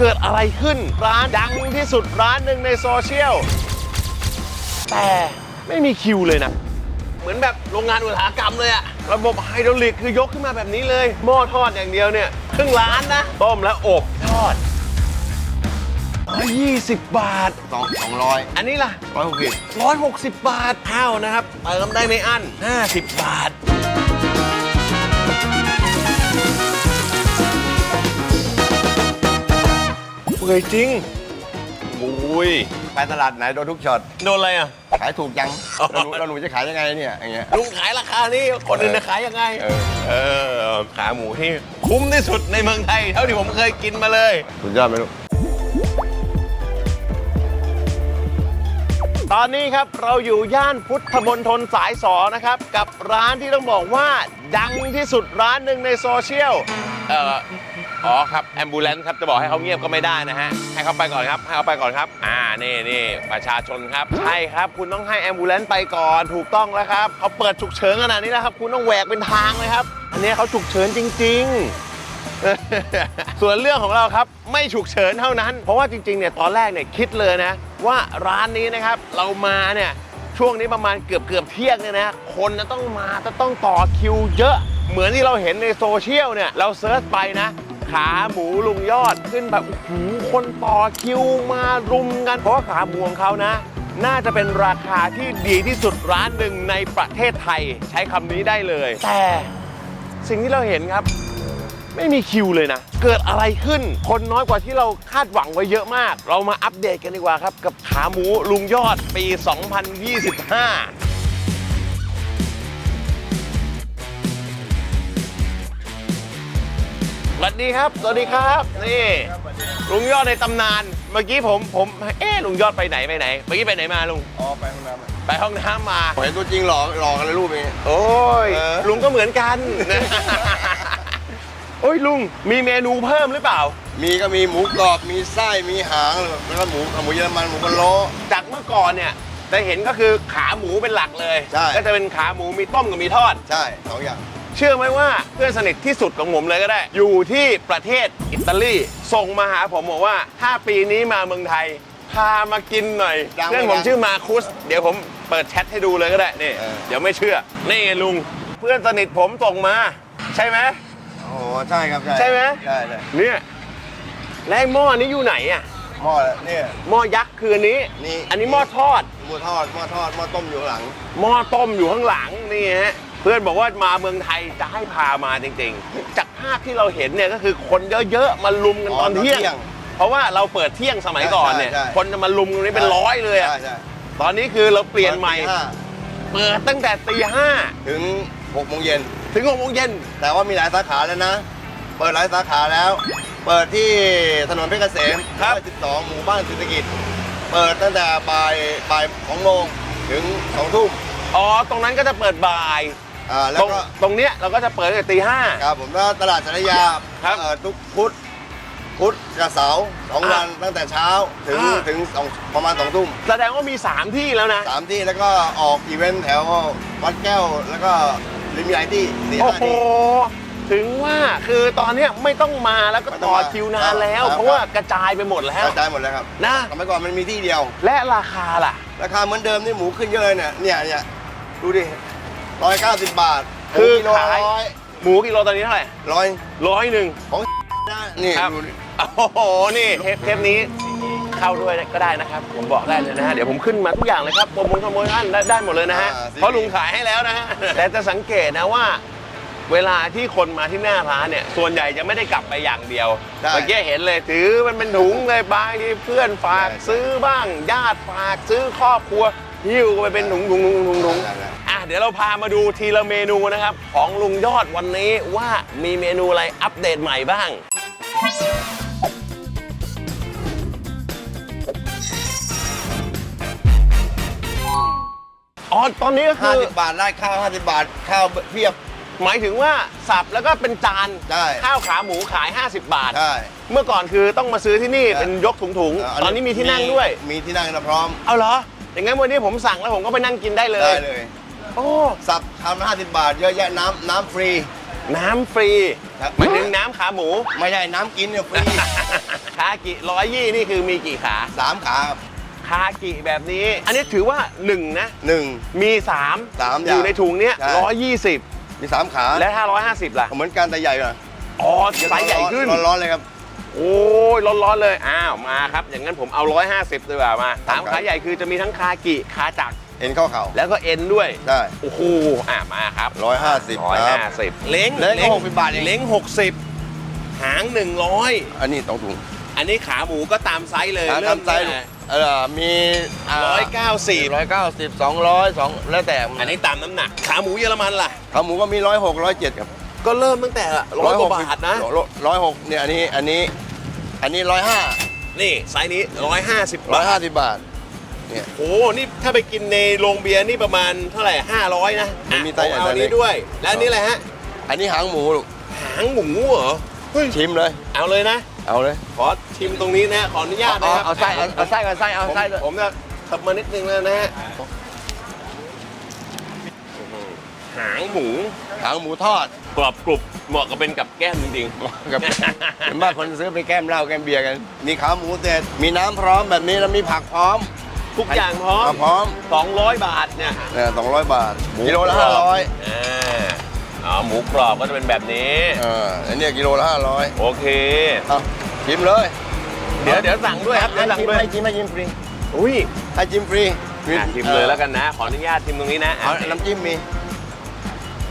เกิดอะไรขึ้น ร้านดังที่สุดร้านหนึ่งในโซเชียล แต่ไม่มีคิวเลยนะ เหมือนแบบโรงงานอุตสาหกรรมเลยอะระบบไฮดรอลิกคือยกขึ้นมาแบบนี้เลยหม้อทอดอย่างเดียวเนี่ยครึ่งล้านนะต้มแล้วอบทอด20 บาท สองสองร้อยอันนี้ล่ะ ร้อยหกสิบ160 บาทข้าวนะครับเติมได้ไม่อั้น50 บาท เปื่อยจริงโอ้ยไปตลาดไหนโดนทุกช็อต โดนอะไรอะ ขายถูกจังแล้วหนูแล้วหนูจะขายยังไงเนี่ยอย่างเงี้ย ลุงขายราคานี้คนอื่นจะขายยังไง เออ เออ ขาหมูที่คุ้มที่สุดในเมืองไทย เท่าที่ผมเคยกินมาเลย สุดยอดไหมลูก ตอนนี้ครับเราอยู่ย่านพุทธมณฑลสายสอนะครับ กับร้านที่ต้องบอกว่าดังที่สุดร้านหนึ่งในโซเชียล เอ่อ อ๋อครับแอมบูเลนครับจะบอกให้เขาเงียบก็ไม่ได้นะฮะให้เขาไปก่อนครับให้เขาไปก่อนครับ อ่านี่นี่ประชาชนครับใช่ครับ คุณต้องให้แอมบูเลนไปก่อนถูกต้องแล้วครับเขาเปิดฉุกเฉินขนาดนี้แล้วครับ คุณต้องแหวกเป็นทางเลยครับ อันนี้เขาฉุกเฉินจริง ๆ ส่วนเรื่องของเราครับไม่ฉุกเฉินเท่านั้น เพราะว่าจริงๆเนี่ยตอนแรกเนี่ยคิดเลยนะ ว่าร้านนี้นะครับเรามาเนี่ยช่วงนี้ประมาณเกือบเกือบเที่ยงเนี่ยนะคนจะต้องมาจะต้องต่อคิวเยอะเหมือนที่เราเห็นในโซเชียลเนี่ยเราเซิร์ชไปนะ ขาหมูลุงยอดขึ้นแบบโอ้โหคนต่อคิวมารุมกัน เพราะว่าขาหมูของเขานะ น่าจะเป็นราคาที่ดีที่สุดร้านหนึ่งในประเทศไทย ใช้คำนี้ได้เลย แต่สิ่งที่เราเห็นครับ ไม่มีคิวเลยนะ เกิดอะไรขึ้น คนน้อยกว่าที่เราคาดหวังไว้เยอะมาก เรามาอัปเดตกันดีกว่าครับ กับขาหมูลุงยอดปี 2025 สวัสดีครับ สวัสดีครับ นี่ลุงยอดในตำนาน เมื่อกี้ผมผมเอ๊ะลุงยอดไปไหนไปไหน เมื่อกี้ไปไหนมาลุง อ๋อไปห้องน้ำอะไปห้องน้ำมาเห็นตัวจริงหล่อหล่อกันเลยรูปนี้โอ้ยเออลุงก็เหมือนกันโอ้ยลุงมีเมนูเพิ่มหรือเปล่า มีก็มีหมูกรอบมีไส้มีหางแล้วก็หมูหมูเยอรมันหมูพะโล้จากเมื่อก่อนเนี่ยจะเห็นก็คือขาหมูเป็นหลักเลยใช่ก็จะเป็นขาหมูมีต้มกับมีทอด ใช่สองอย่าง เชื่อไหมว่าเพื่อนสนิทที่สุดของผมเลยก็ได้ อยู่ที่ประเทศอิตาลีส่งมาหาผมบอกว่าถ้าปีนี้มาเมืองไทย พามากินหน่อยดังไหมเพื่อนผมดัง ชื่อมาคุส เดี๋ยวผมเปิดแชทให้ดูเลยก็ได้นี่เออเดี๋ยวไม่เชื่อ นี่ลุงเพื่อนสนิทผมส่งมา ใช่ไหม โอ้ใช่ครับใช่ใช่ไหม ใช่ใช่เนี่ยและไอ้หม้อนี้อยู่ไหนอะหม้อเนี่ย หม้อยักษ์คืออันนี้ นี่ อันนี้หม้อทอด หมูทอดหม้อทอดหม้อต้มอยู่ข้างหลัง หม้อต้มอยู่ข้างหลังนี่ฮะ เพื่อนบอกว่ามาเมืองไทยจะให้พามาจริงๆ จากภาพที่เราเห็นเนี่ยก็คือคนเยอะๆมาลุมกันอ๋อตอนเที่ยงตอนเที่ยง เพราะว่าเราเปิดเที่ยงสมัยก่อนเนี่ยใช่ใช่ คนจะมาลุมตรงนี้เป็นร้อยเลยอะใช่ใช่ตอนนี้คือเราเปลี่ยนใหม่ตีห้าเปิดตั้งแต่ตีห้าถึงหกโมงเย็น ถึงหกโมงเย็น แต่ว่ามีหลายสาขาแล้วนะ เปิดหลายสาขาแล้ว เปิดที่ถนนเพชรเกษมครับ 12 หมู่บ้านเศรษฐกิจ เปิดตั้งแต่บ่ายบ่ายสองโมงถึงสองทุ่ม อ๋อ ตรงนั้นก็จะเปิดบ่าย อ่าแล้ตรวงก็ ตรงเนี้ยเราก็จะเปิดตั้งแต่ตีห้า ครับผมแล้วตลาดสารยาครับเอ่อทุกพุธพุธกับเสาร์สองอ่าวันตั้งแต่เช้าถึงอ่าถึงสองประมาณสองทุ่มแสดงว่ามี 3 ที่แล้วนะ สามที่แล้วก็ออกอีเวนต์แถววัดแก้ว แล้วก็ริมใหญ่ที่สี่โอ้ห้าโห ที่ ถึงว่าคือตอนเนี้ยไม่ต้องมาแล้วก็ไม่ต้ต่องอมาคิวนานแล้ว ครับ เพราะว่ากระจายไปหมดแล้ว กระจายหมดแล้วครับนะ สมัยก่อนมันมีที่เดียว และราคาล่ะ ราคาเหมือนเดิมนี่หมูขึ้นเยอะเลยเนี่ยเนี่ยเนี่ยดูดิ ร้อยเก้าสิบบาทคือหมูกิโลขายร้อยหมูกิโลตอนนี้เท่าไหร่ร้อยร้อยหนึ่ง ของนะนี่ครับ ดูดิโอ้โห นี่เทปเทปนี้เข้าด้วยก็ได้นะครับ ผมบอกได้เลยนะฮะ เดี๋ยวผมขึ้นมาทุกอย่างเลยครับโปรโมทขโมยอันได้ได้หมดเลยนะฮะ เพราะลุงขายให้แล้วนะฮะ แต่จะสังเกตนะว่า เวลาที่คนมาที่หน้าร้านเนี่ย ส่วนใหญ่จะไม่ได้กลับไปอย่างเดียวได้เมื่อกี้เห็นเลยถือมันเป็นถุงเลยบางทีเพื่อนฝากใช่ซื้อบ้าง ญาติฝากซื้อครอบครัวหิ้วไปเป็นถุงถุงถุงถุงถุงได้ได้อะ เดี๋ยวเราพามาดูทีละเมนูนะครับ ของลุงยอดวันนี้ว่ามีเมนูอะไรอัปเดตใหม่บ้าง อ๋อ ตอนนี้ก็ห้าคือสิบบาทได้ข้าวห้าสิบบาท ข้าวเพียบ หมายถึงว่าสับแล้วก็เป็นจานใช่ ข้าวขาหมูขาย 50 บาท ใช่ เมื่อก่อนคือต้องมาซื้อที่นี่ใช่ เป็นยกถุงๆตอนนี้มีที่นั่งด้วย มีที่นั่งนะพร้อม เอาเหรออย่างงั้นวันนี้ผมสั่งแล้วผมก็ไปนั่งกินได้เลย ได้เลย โอ้สับทำห้าสิบบาท เยอะแยะน้ำน้ำฟรี น้ำฟรีครับหมายถึงน้ำขาหมู ไม่ใช่น้ำกินเนี่ยฟรี คากิร้อยยี่นี่คือมีกี่ขาสามขาครับคากิแบบนี้ อันนี้ถือว่าหนึ่งนะ หนึ่ง มีสามสามออย่างยู่ในถุงเนี้ยใช่ ร้อยยี่สิบมีสามขาและถ้าร้อยห้าสิบล่ะ เหมือนกันแต่ใหญ่กว่าอ๋อไซส์ใหญ่ขึ้น ร้อนๆเลยครับ โอ้ยร้อนๆเลย อ้าว มาครับ อย่างนั้นผมเอา 150ดีกว่ามาสามครับขาใหญ่คือจะมีทั้งคากิ คาจักร เอ็นข้อเข่าแล้วก็เอ็นด้วยได้ โอ้โหอ่ามาครับร้อยห้าสิบร้อยครับ ห้าสิบเล้งเล้งก็60บาทเอง เล้งหกสิบหางหนึ่งร้อยอันนี้สองถุงอันนี้ขาหมูก็ตามไซส์เลยขาเริ่มทำไซส์เออมีร้อยเก้าสิบร้อยเก้าสิบสองร้อยสองแล้วแต่อันนี้ตามน้ำหนัก ขาหมูเยอรมันล่ะ ขาหมูก็มีร้อยหกร้อยเจ็ดครับก็เริ่มตั้งแต่ร้อยกว่าบาทนะ ร้อยหกเนี่ยอันนี้อันนี้ อันนี้ร้อยห้านี่ไซส์นี้ร้อยห้าสิบร้อยบาห้าทสิบบาท เนี่ย โอ้นี่ถ้าไปกินในโรงเบียร์นี่ประมาณเท่าไหร่ห้าร้อยนะมันมีไซส์ใหญ่เอาอันไซส์เล็นี้กด้วย แล้วอันนี้อะไรฮะ อันนี้หางหมูลูกหางหมูเหรอ เฮ้ย ชิมเลย เอาเลยนะ เอาเลยขอชิมตรงนี้นะ ขออนุญาตนะครับเอาไส้เอาเอาไส้เอาไส้เอาไส้ผมผมจะขับมานิดนึงแล้วนะฮะหางหมูหางหมูทอดกรอบกรุบเหมาะกับเป็นกับแก้มจริงกับเห็นบ้านคนซื้อไปแก้มเหล้าแก้มเบียร์กัน มีขาหมูเสร็จมีน้ำพร้อมแบบนี้แล้วมีผักพร้อมๆ ทุกอย่างพร้อม พร้อม200 บาทเนี่ยเนี่ยสองร้อยบาทหมูกิโลละกรห้าอบร้อยอ่าอ๋อหมูกรอบก็จะเป็นแบบนี้ เอออันเนี้ยกิโลละห้าร้อยโอเค เอาชิมเลยเดี๋ยวเดี๋ยวสั่งด้วยครับเดี๋ยวสั่งด้วยให้ชิมให้ชิมฟรีอุ้ยให้ชิมฟรีอะชิมเลยแล้วกันนะ ขออนุญาตชิมตรงนี้นะอะเอาน้ำจิ้มมี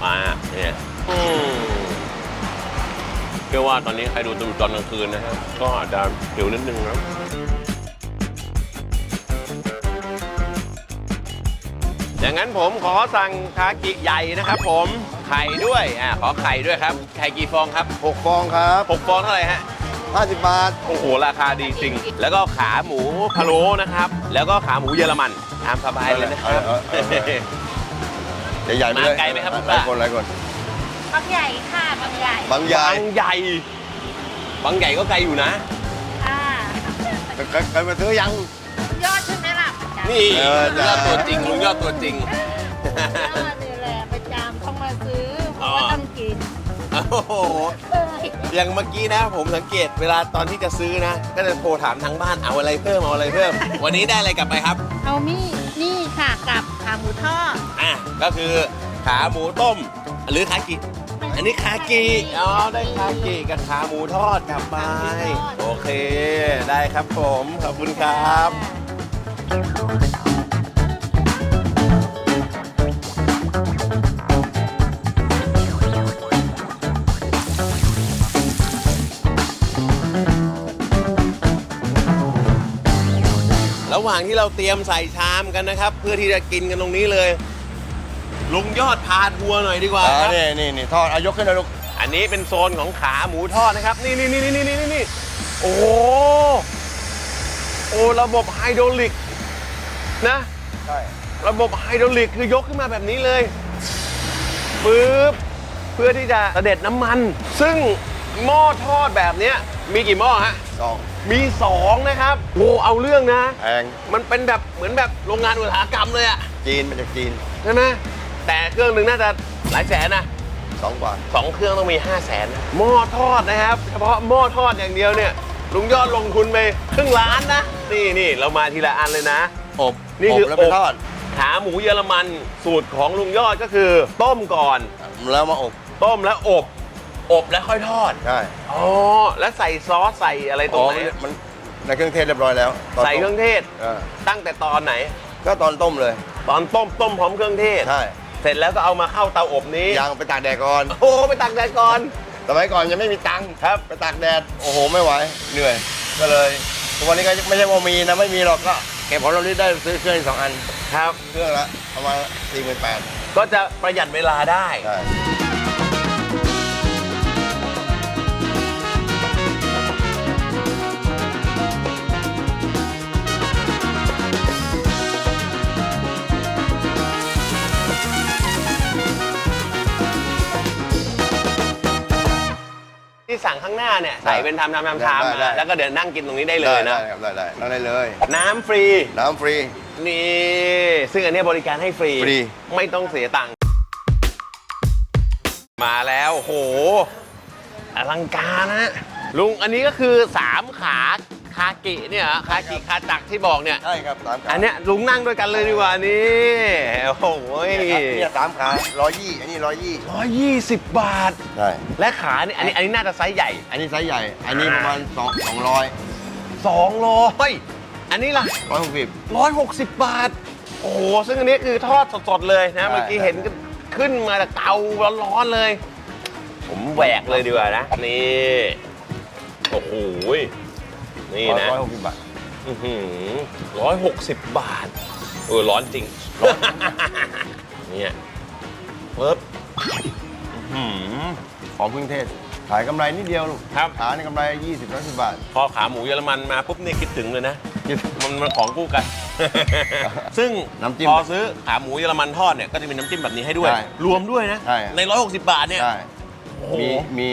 มาเนี่ยอืมเชื่อว่าตอนนี้ใครดูดูตอนกลางคืนนะฮะก็อาจจะหิวนิดนึงนะ อย่างนั้นผมขอสั่งคากิใหญ่นะครับผม ไข่ด้วยอ่าขอไข่ด้วยครับ ไข่กี่ฟองครับหกฟองครับหกฟองเท่าไหร่ฮะห้าสิบบาท โอ้โห ราคาดีจริง แล้วก็ขาหมูพะโล้นะครับ แล้วก็ขาหมูเยอรมันตามสบายเลยนะครับ เออเออเออใหญ่ๆไปเลยมาไกลไหมครับคุณหลายป้าคนหลายคนบางใหญ่ค่ะบางใหญ่บางใหญ่บางใหญ่ บางใหญ่ก็ไกลอยู่นะ อ่าเคยเคยมาซื้อยัง ยอดใช่ นี่เออลุงยอดตัวจริงลุงยอดตัวจริงเออนี่แหละประจำต้องมาซื้อเพอ๋อราะว่าต้องกินโอ้โหเอ้ยอย่างเมื่อกี้นะ ผมสังเกตเวลาตอนที่จะซื้อนะ ก็จะโทรถามทางบ้านเอาอะไรเพิ่มเอาอะไรเพิ่ม วันนี้ได้อะไรกลับไปครับ เอามี่นี่ค่ะกับขาหมูทอด อะก็คือขาหมูต้ม หรือคากิ อันนี้คากิ อ๋อ ได้คากิกับขาหมูทอดกลับไปโอเค ได้ครับผม ขอบคุณครับ ระหว่างที่เราเตรียมใส่ชามกันนะครับ เพื่อที่จะกินกันตรงนี้เลย ลุงยอดพาทัวร์หน่อยดีกว่าอ่าครับ นี่นี่นี่ทอดเอายกขึ้นเลยลูกอันนี้เป็นโซนของขาหมูทอดนะครับ นี่นี่นี่นี่นี่นี่นี่โอ้โหโอ้ระบบไฮดรอลิก นะ ใช่ ระบบไฮดรอลิกคือยกขึ้นมาแบบนี้เลยปึ๊บเพื่อที่จะเสด็จน้ำมัน ซึ่งหม้อทอดแบบเนี้ยมีกี่หม้อฮะ สองมีสองนะครับโอ้เอาเรื่องนะ แพงมันเป็นแบบเหมือนแบบโรงงานอุตสาหกรรมเลยอะจีนมาจากจีนใช่ไหมแต่เครื่องหนึ่งน่าจะหลายแสนนะสองบาทสองเครื่องต้องมี 5 0 0แสนนะหม้อทอดนะครับ เฉพาะหม้อทอดอย่างเดียวเนี่ยลุงยอดลงทุนไปครึ่งล้านนะ นี่นี่เรามาทีละอันเลยนะ อบ นี่คือแล้วไปอบทอด ขาหมูเยอรมันสูตรของลุงยอดก็คือ ต้มก่อน แล้วมาอบต้มแล้วอบ อบแล้วค่อยทอด ใช่อ๋อ แล้วใส่ซอสใส่อะไรตรอ๋งอไหน มันมันในเครื่องเทศเรียบร้อยแล้วตนใส่เครื่องเทศ เออตั้งแต่ตอนไหน ก็ตอนต้มเลย ตอนต้มต้มพร้อมเครื่องเทศ ใช่เสร็จแล้วก็เอามาเข้าเตาอบนี้ ยางไปตากแดดก่อน โอ้ไปตักแดดก่อน สมัยก่อนยังไม่มีตังค์ครับ ไปตากแดด โอ้โห ไม่ไหว เหนื่อย ก็เลยทุกวันนี้ก็ไม่ใช่ว่ามีนะ ไม่มีหรอกก็ เก็บผลผลิตได้ซื้อเครื่องอีกสองอันครับ เครื่องละประมาณสี่หมื่นแปดก็จะประหยัดเวลาได้ ใช่ เนี่ยใส่เป็นทำทำทำชามได้ได้ มาแล้วก็เดี๋ยวนั่งกินตรงนี้ได้เลยนะ ได้ครับได้ได้นั่งได้เลย น้ำฟรี น้ำฟรี นี่ ซึ่งอันเนี้ยบริการให้ฟรี ฟรี ไม่ต้องเสียตังค์ มาแล้วโหอลังการนะ ลุงอันนี้ก็คือ 3 ขา คากิเนี่ยเหรอคากิคาจักรที่บอกเนี่ย ใช่ครับสามขาอันเนี้ยลุงนั่งด้วยกันเลยดีกว่านี่โอ้โหเนี่ยสามขาร้อยยี่อันนี้ร้อยยี่ร้อยยี่สิบบาท ใช่ และขาเนี่ยอันนี้อันนี้น่าจะไซส์ใหญ่อันนี้ไซส์ใหญ่ อันนี้ประมาณสองสองร้อย200อันนี้ล่ะร้อยหกสิบ160บาท โอ้โหซึ่งอันนี้คือทอดสดๆเลยนะ ใช่ เมื่อกี้เห็นขึ้นมาจากเตาร้อนๆเลย ผมแหวกเลยดีกว่านะ นี่ โอ้โห นี่นะร้อยหกสิบบาทร้อยหกสิบบาท เออ ร้อนจริง ร้อน เนี่ยปึ๊บอื้อหือของพึ่งเทศ ขายกำไรนิดเดียวลูกครับ ขาในกำไรยี่สิบร้อยสิบบาท พอขาหมูเยอรมันมาปุ๊บนี่คิดถึงเลยนะคิดมันมันของคู่กัน ซึ่งน้ำจิ้มพอซื้อขาหมูเยอรมันทอดเนี่ยก็จะมีน้ำจิ้มแบบนี้ให้ด้วย ใช่รวมด้วยนะ ใช่ ใน 160 บาทเนี่ย ใช่โอ้โห มีมี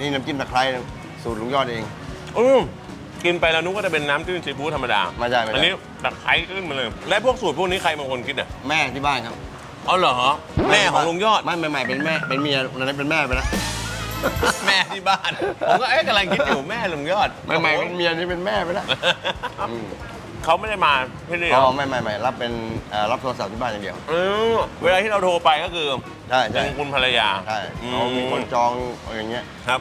นี่น้ำจิ้มตะไคร้สูตรลุงยอดเอง อืม กินไปแล้วนุกก็จะเป็นน้ำจิ้มซีฟู้ดธรรมดาไม่ใช่ไม่ใช่ อันนี้ตะไคร้ขึ้นมาเลย และพวกสูตรพวกนี้ใครเป็นคนคิดอะแม่ที่บ้านครับเอาเหรอแม่ของลุงยอด ไม่ไม่ไม่เป็นแม่เป็นเมียวันนั้นเป็นแม่ไปแล้วแม่ที่บ้าน ผมก็เอ๊ะกำลังคิดอยู่แม่ลุงยอดไม่ไม่เป็นเมียนี่เป็นแม่ไปแล้วอืมเขาไม่ได้มาที่นี่เหรอ๋ออไม่ไม่ไม่รับเป็นเอ่อรับโทรศัพท์ที่บ้านอย่างเดียว เออเวลาที่เราโทรไปก็คือใช่เป็ใช่นคุณภรรยาใช่อืเขามีคนจองอย่างเงี้ย ครับ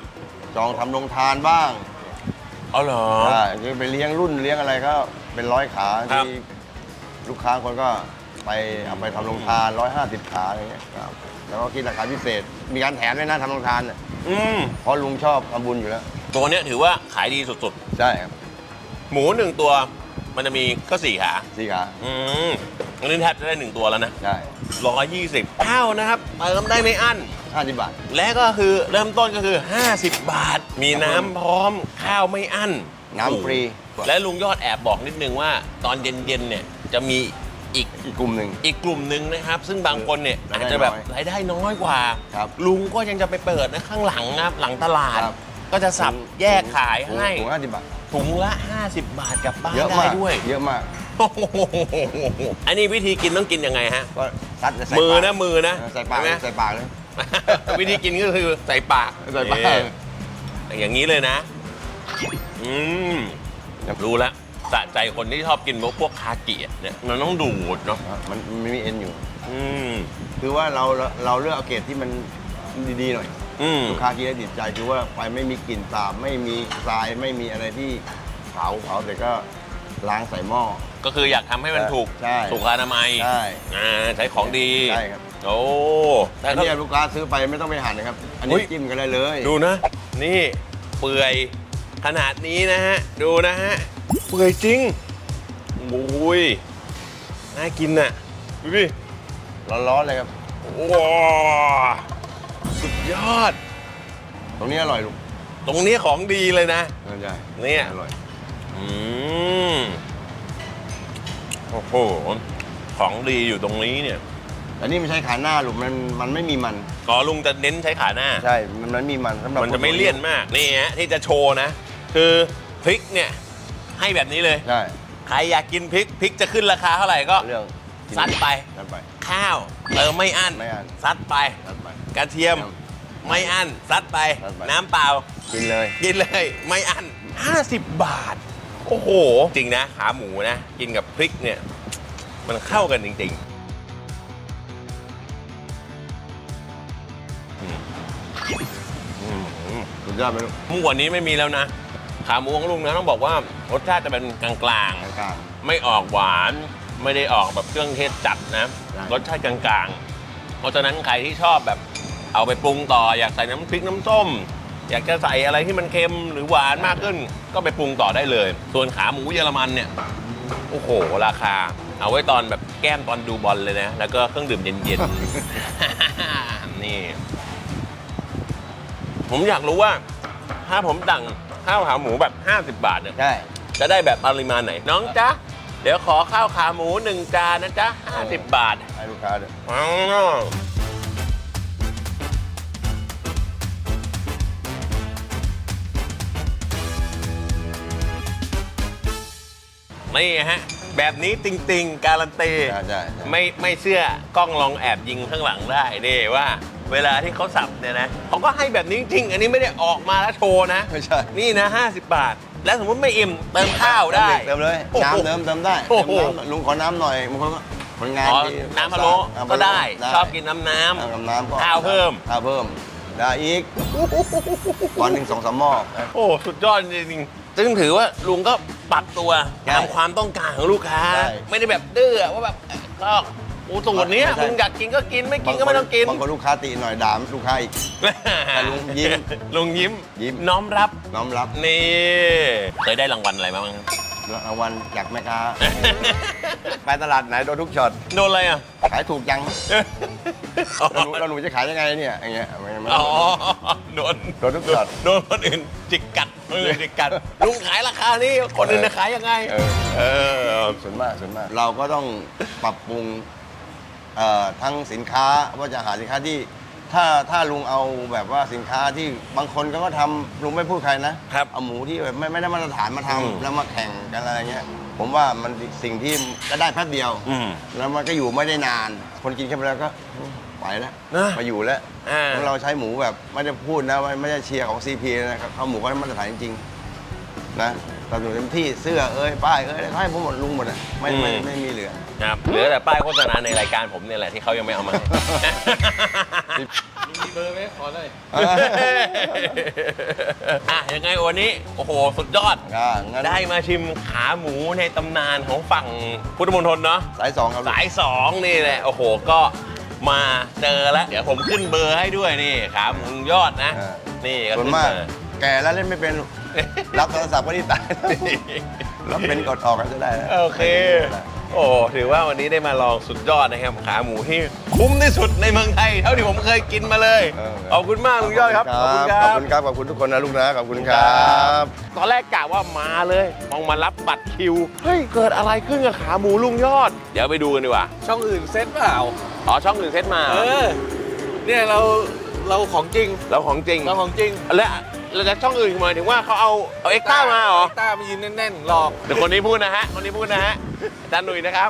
จองทำโรงทานบ้าง เอาเหรอ ใช่คือไปเลี้ยงรุ่นเลี้ยงอะไรก็เป็นร้อยขาครับ ที่ลูกค้าคนก็ไปเอาไปทำโรงทานร้อยห้าสิบขาอะไรเงี้ยครับแล้วก็คิดราคาพิเศษ มีการแถมด้วยนะทำโรงทานเนี่ยอืมเพราะลุงชอบทำบุญอยู่แล้ว ตัวเนี้ยถือว่าขายดีสุดใช่ครับๆ หมูหนึ่งตัว มันจะมีก็สี่ขาสี่ขา อืม อันนี้แทบจะได้หนึ่งตัวแล้วนะใช่ร้อยยี่สิบข้าวนะครับเติมได้ไม่อั้น ห้าสิบบาท และก็คือเริ่มต้นก็คือ 50 บาท มีน้ำพร้อมข้าวไม่อั้นน้ำฟรี และลุงยอดแอบบอกนิดนึงว่า ตอนเย็นๆเนี่ยจะมีอีกอีกกลุ่มหนึ่ง อีกกลุ่มหนึ่งนะครับ ซึ่งบางคนเนี่ยรายได้อาจจะแบบน้อยรายได้น้อยกว่า ครับลุงก็ยังจะไปเปิดนะข้างหลังนะครับหลังตลาด ครับ ก็จะสับแยกขายให้ถุงห้าสิบบาท ถุงละ 50 บาทกลับบ้านเยอะได้มากด้วย เยอะมากโอ้โหอันนี้วิธีกินต้องกินยังไงฮะ ก็ซัดใส่มือปากนะมือนะเออใส่ปากใช่ไหม ใส่ปากเลย วิธีกินก็คือใส่ปากใส่ปาก เอออย่างนี้เลยนะ อืมรู้แล้วสะใจคนที่ชอบกินพวกคาเกียเนี่ยมันต้องดูดเนาะมันมันมีเอ็นอยู่ อืม คือว่าเราเราเราเลือกเอาเกรดที่มันดีๆหน่อยอืม ลูกค้ากินแล้วติดใจคือว่าไฟไม่มีกลิ่นสาบไม่มีทรายไม่มีอะไรที่เผาเผาแต่ก็ล้างใส่หม้อ ก็คืออยากทำให้มันถูกใช่ถูกอนามัยใช่ อ่าใช้ของดีใช่ครับโอ้แต่อันก็ นี้ลูกค้าซื้อไปไม่ต้องไปหั่นนะครับ อันอุ๊นี้ย จิ้มกันได้เลยดูนะ นี่เปื่อยขนาดนี้นะฮะ ดูนะฮะ เปื่อยจริงโอ้ยน่ากินน่ะดูดิร้อนๆเลยครับ ว้าสุดยอด ตรงนี้อร่อยลูกตรงนี้ของดีเลยนะเออใช่เนี่ย อร่อย อืม โอ้โห ของดีอยู่ตรงนี้เนี่ยอันนี้ไม่ใช่ขาหน้าลูกมันมันไม่มีมันกอลุงจะเน้นใช้ขาหน้า ใช่ มันมันมีมันสำหรับมันจะไม่เลี่ยนมาก นี่ฮะที่จะโชว์นะ คือพริกเนี่ย ให้แบบนี้เลย ใช่ใครอยากกินพริกพริกจะขึ้นราคาเท่าไหร่ก็ เรื่องซัดไป ซัดไป ข้าวเติมไม่อั้นไม่อั้น ซัดไป ซัดไป กระเทียมครับไม่อั้นซัดไป ซัดไป น้ำเปล่า กินเลย กินเลยไม่อั้น 50 บาท โอ้โห จริงนะ ขาหมูนะ กินกับพริกเนี่ย มันเข้ากันจริงๆอืมอืมสุดยอดไหมลูกหมูกว่านี้ไม่มีแล้วนะ ขาหมูของลุงนะต้องบอกว่ารสชาติจะเป็นกลางกลางๆ ไม่ออกหวาน ไม่ได้ออกแบบเครื่องเทศจัดนะใช่รสชาติกลางๆ เพราะฉะนั้นใครที่ชอบแบบเอาไปปรุงต่ออยากใส่น้ำพริกน้ำส้ม อยากจะใส่อะไรที่มันเค็มหรือหวานมากขึ้น ก็ไปปรุงต่อได้เลย ส่วนขาหมูเยอรมันเนี่ย โอ้โห ราคา เอาไว้ตอนแบบแก้มตอนดูบอลเลยนะ แล้วก็เครื่องดื่มเย็นๆ นี่ ผมอยากรู้ว่า ถ้าผมสั่งข้าวขาหมูแบบ 50 บาทเนี่ย ใช่ จะได้แบบปริมาณไหน น้องจ๊ะ เดี๋ยวขอข้าวขาหมูหนึ่งจานนะจ๊ะ50 บาท ให้ลูกค้าด้วย นี่ฮะ แบบนี้ติงติงๆ การันตีใช่ใช่ใช่ ไม่ไม่เชื่อกล้องลองแอบยิงข้างหลังได้นี่ว่าเเวลาที่เขาสับเนี่ยนะเขาก็ให้แบบนี้จริงๆ อันนี้ไม่ได้ออกมาแล้วโชว์นะ ไม่ใช่ นี่นะ 50 บาท แล้วสมมติไม่อิ่มเติมข้าวได้เติมเลยโอ้โห น้ำเติมเติมได้โอ้โหเติมน้ำลุงขอน้ำหน่อยบางคนก็คนงานอ๋อที่น้ำพะโล้ก็ได้ชอบกินน้ำน้น้ำกับน้ำก็ข้าวเพิ่ม ข้าวเพิ่มได้อีกวันหนึ่งสองสามหม้อำโอ้ สุดยอดจริงๆ ซึ่งถือว่าลุงก็ปรับตัวใช่ตามความต้องการของลูกค้า ใช่ ไม่ได้แบบดื้อว่าแบบก็อูสูตรเนี้ยไม่ใช่ลุงอยากกินก็กินไม่กินก็ไม่ต้องกิน บางคนลูกค้าตีหน่อยด่าลูกค้าอีก แต่ลุงยิ้มลุงยิ้ม ยิ้ม น้อมรับ น้อมรับ นี่ เคยได้รางวัลอะไรมาบ้างรางวัลจากแม่ค้า ไปตลาดไหนโดนทุกช็อต โดนอะไรอะ ขายถูกจังแล้วหนูแล้วหนูจะขายยังไงเนี่ยอย่างเงี้ยไม่ไม่ อ๋อ โดนโดนทุกช็อต โดนคนอื่นจิกกัดคนอื่นจิกกัด ลุงขายราคานี้คนอื่นจะขายยังไง เออ เออ ส่วนมากส่วนมาก เราก็ต้องปรับปรุงเอ่อทั้งสินค้าว่าจะหาสินค้าที่ ถ้าถ้าลุงเอาแบบว่าสินค้าที่บางคนก็ก็ทำลุงไม่พูดใครนะครับเอาหมูที่แบบไม่ไม่ได้มาตรฐานมาทำอืม แล้วมาแข่งกันอะไรเงี้ย ผมว่ามันสิ่งที่ก็ได้แป๊บเดียว อืม แล้วมันก็อยู่ไม่ได้นาน คนกินเข้าไปแล้วก็ไปแล้วนะมาอยู่แล้วอ่า ของเราใช้หมูแบบไม่ได้พูดนะไม่ไม่ได้เชียร์ของ CP นะครับเขาหมูก็ได้มาตรฐานจริงๆนะ เราอยู่เต็มที่เสื้อเอ้ยป้ายเอ้ยเขาให้ผมหมดลุงหมดอะไม่ไม่ไม่มีเหลือ ครับเหลือแต่ป้ายโฆษณาในรายการผมเนี่ยแหละที่เขายังไม่เอามาให้ มีเบอร์ไหมขอเลย อะยังไงวันนี้ โอ้โห สุดยอด อ่างั้นได้มาชิมขาหมูในตำนานของฝั่งพุทธมณฑลเนาะ สายสองครับสายสองนี่แหละ โอ้โห ก็มาเจอแล้ว เดี๋ยวผมขึ้นเบอร์ให้ด้วยนี่ขาหมูลุงยอดนะ อ่านี่ก็ส่วนขึ้นมาก เบอร์แก่แล้วเล่นไม่เป็น รับโทรศัพท์ก็ที่ตายรับเป็นกดออกกันจะได้นะโอเค โอ้ถือว่าวันนี้ได้มาลองสุดยอดนะครับ ขาหมูที่คุ้มที่สุดในเมืองไทย เท่าที่ผมเคยกินมาเลยเออขอบคุณมากลุงยอดครับขอบคุณคขรัอบบคุณครับขอบคุณทุกคนนะลูกนะขอบคุณครับตอนแรกกะว่ามาเลยมองมารับบัตรคิวเฮ้ยเกิดอะไรขึ้นกับขาหมูลุงยอด เดี๋ยวไปดูกันดีกว่าช่องอื่นเซ็ตเปล่าอ๋อช่องอื่นเซตมาเออเนี่ยเราเราของจริงแล้วของจริงเราของจริงและ แล้วจากช่องอื่นหมายถึงว่าเขาเอาเอาเอ็กต้ามาเหรอ ต้ามายืนแน่นๆหลอก เดี๋ยวคนนี้พูดนะฮะ คนนี้พูดนะฮะอาจารย์หนุ่ยนะครับ